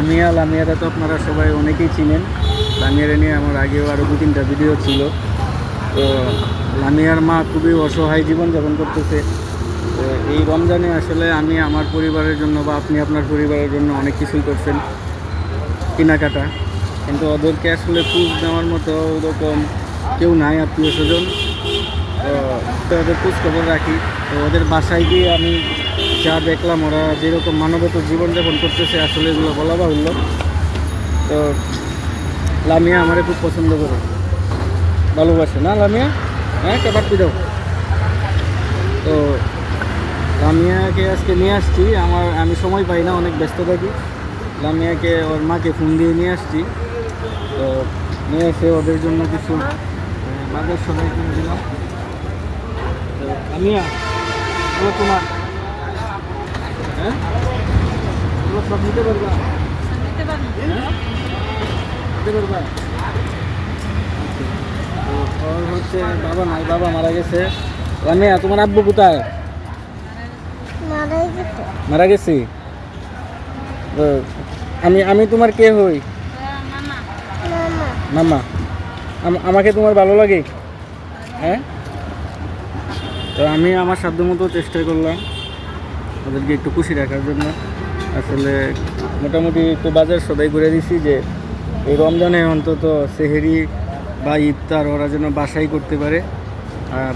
লামিয়া লামিয়াটা তো আপনারা সবাই অনেকেই চিনেন। লামিয়ারে নিয়ে আমার আগেও আরও দু তিনটা ভিডিও ছিল। তো লামিয়ার মা খুবই অসহায় জীবনযাপন করতেছে। তো এই রমজানে আসলে আমি আমার পরিবারের জন্য বা আপনি আপনার পরিবারের জন্য অনেক কিছুই করছেন। কেনাকাটা। কিন্তু ওদেরকে আসলে খোঁজ নেওয়ার মতো ওরকম কেউ নাই, আত্মীয় স্বজন। তো ওদের খোঁজ খবর রাখি। তো ওদের বাসায় গিয়ে আমি যা দেখলাম, ওরা যেরকম মানবত জীবনযাপন করতেছে, আসলে এগুলো বলা বাহুল্য। তো, লামিয়া আমারে খুব পছন্দ করে। ভালোবাসে। না, লামিয়া? হ্যাঁ কেবার দাও। তো, লামিয়াকে আজকে নিয়ে আসছি। আমার, আমি সময় পাই না, অনেক ব্যস্ত থাকি। লামিয়াকে ওর মাকে ফোন দিয়ে নিয়ে আসছি। তো, নিয়ে এসে ওদের জন্য কিছু বাজার সবাই কিনে দিলাম। তো, লামিয়া তোমার। হ্যাঁ বাবা নাই বাবা মারা গেছে। লামিয়া তোমার আব্বু কোথায় মারা গেছি আমি আমি তোমার কে হই মামা আমাকে তোমার ভালো লাগে হ্যাঁ তো আমি আমার সাধ্য মতো চেষ্টা করলাম ওদেরকে একটু খুশি রাখার জন্য। আসলে মোটামুটি একটু বাজার সদাই করে দিছি যে এই রমজানে অন্তত সেহেরি বা ইফতার ওরা যেন বাসাই করতে পারে।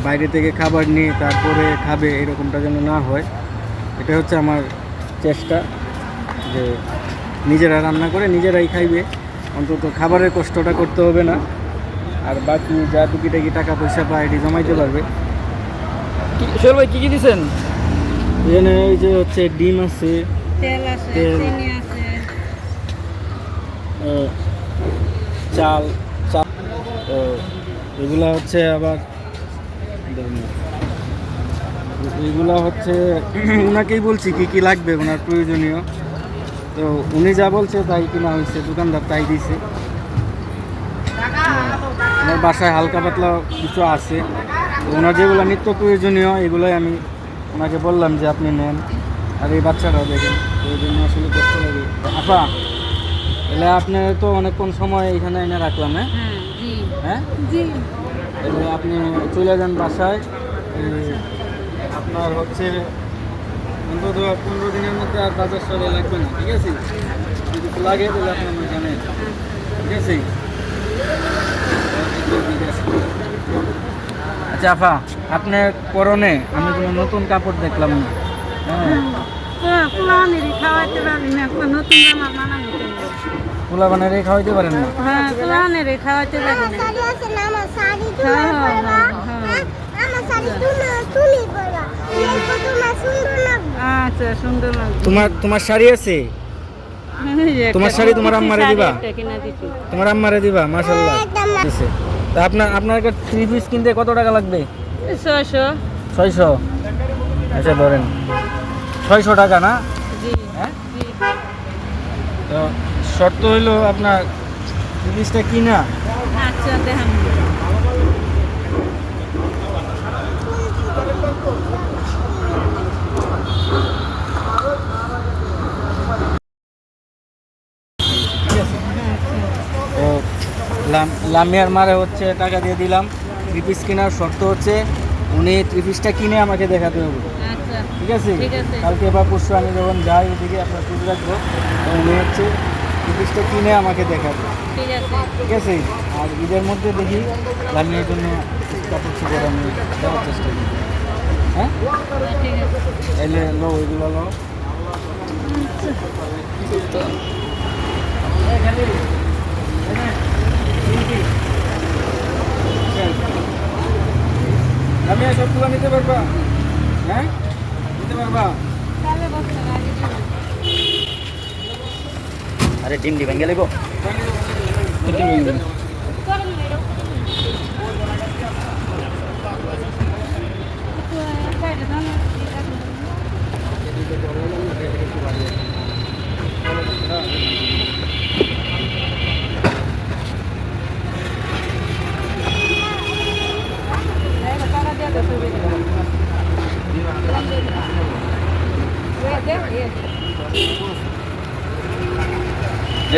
বাইরে থেকে খাবার নিয়ে তারপরে খাবে এরকমটা যেন না হয়। এটা হচ্ছে আমার চেষ্টা যে নিজেরা রান্না করে নিজেরাই খাইবে। অন্তত খাবারের কষ্টটা করতে হবে না। আর বাকি যা টুকিটাকি টাকা পয়সা পায় এটি জমাইতে পারবে। ভাই, কী কী দিচ্ছেন এখানে এই যে হচ্ছে ডিম আছে তেল আছে চিনি আছে। চাল চাল তো এগুলা হচ্ছে আবার এগুলা হচ্ছে ওনাকেই বলছি কি কি লাগবে ওনার প্রয়োজনীয়। তো উনি যা বলছে তাই কিনা হয়েছে দোকানদার তাই দিছে। আমার বাসায় হালকা পাতলা কিছু আছে। ওনার যেগুলো নিত্য প্রয়োজনীয় এগুলোই আমি ওনাকে বললাম যে আপনি নেন আর এই বাচ্চারাও দেখেন। ওই জন্য আসলে কষ্ট লাগে। আপা এলে আপনি তো অনেকক্ষণ সময় এখানে এনে রাখলাম হ্যাঁ? হ্যাঁ জি। হ্যাঁ? এলে আপনি চলে যান বাসায়। আপনার হচ্ছে অন্তত পনেরো দিনের মধ্যে আর বাজার সরে লাগবে না ঠিক আছে? যদি লাগে তাহলে আপনি আমাকে জানেন ঠিক আছে? আচ্ছা আফা আপনার পরনে আমি কোনো নতুন কাপড় দেখলাম না। হ্যাঁ। পোলা বানারে খাওয়াইতে পারেন না? হ্যাঁ না। শাড়ি আছে না আমার শাড়ি হ্যাঁ, তুমি হ্যাঁ, পরবা হ্যাঁ, আমার শাড়ি তুমি তুমি পরবা দেখো তোমার আচ্ছা তোমার তোমার শাড়ি আছে? তোমার শাড়ি তোমার আম্মারে দিবা? তোমার আম্মারে দিবা মাশাল্লাহ আপনার আপনার থ্রি পিস কিনতে কত টাকা লাগবে? ছয়শো। ছয়শো? আচ্ছা ধরেন। ছয়শো টাকা না? হ্যাঁ? তো শর্ত হইল আপনার পিসটা কিনা? আচ্ছা দেখান। লামিয়ার মারে হচ্ছে টাকা দিয়ে দিলাম। থ্রি পিস কেনার শর্ত হচ্ছে উনি থ্রি পিসটা কিনে আমাকে দেখাতে হবে। আচ্ছা ঠিক আছে? কালকে বা পরশু আমি যখন যাই ওদিকে আপনার খোঁজ রাখব উনি হচ্ছে থ্রি পিসটা কিনে আমাকে দেখাবে। ঠিক আছে। ঠিক আছে? আর ঈদের মধ্যে দেখি লামিয়ার জন্য কাপড় চোপড় আমি দেওয়ার চেষ্টা করি। হ্যাঁ? এলে লো এগুলো লো। লামিয়া সবগুলো নিতে পারবা? হ্যাঁ? নিতে পারবা? আরে ডিম দিবেন গেলে গো।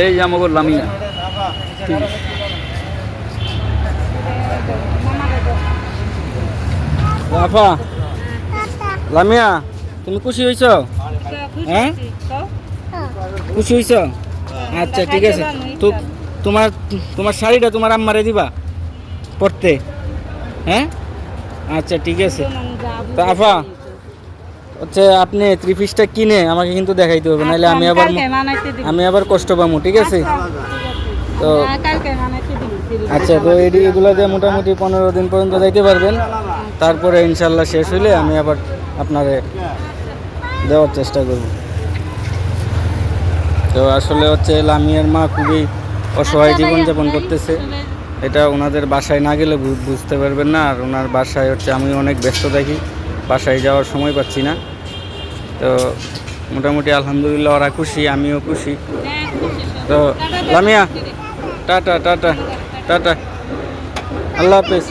এই জামাগর লামিয়া। আফা লামিয়া তুমি খুশি হয়েছ হ্যাঁ? খুশি। হয়েছ আচ্ছা ঠিক আছে। তো তোমার তোমার শাড়িটা তোমার আম্মারে দিবা পড়তে হ্যাঁ? আচ্ছা ঠিক আছে। তা আফা হচ্ছে আপনি থ্রি পিসটা কিনে আমাকে কিন্তু দেখাইতে হবে নাহলে আমি আবার আমি আবার কষ্ট পাবো ঠিক আছে? তো আচ্ছা তো এটি এগুলো দিয়ে মোটামুটি পনেরো দিন পর্যন্ত যাইতে পারবেন। তারপরে ইনশাল্লাহ শেষ হইলে আমি আবার আপনারে দেওয়ার চেষ্টা করব। তো আসলে হচ্ছে লামিয়ার মা খুবই অসহায় জীবনযাপন করতেছে। এটা ওনাদের বাসায় না গেলে বুঝতে পারবেন না। আর ওনার বাসায় হচ্ছে আমি অনেক ব্যস্ত থাকি। বাসায় যাওয়ার সময় পাচ্ছি না। তো মোটামুটি আলহামদুলিল্লাহ ওরা খুশি, আমিও খুশি। তো লামিয়া, টাটা টাটা টাটা। আল্লাহ হাফেজ।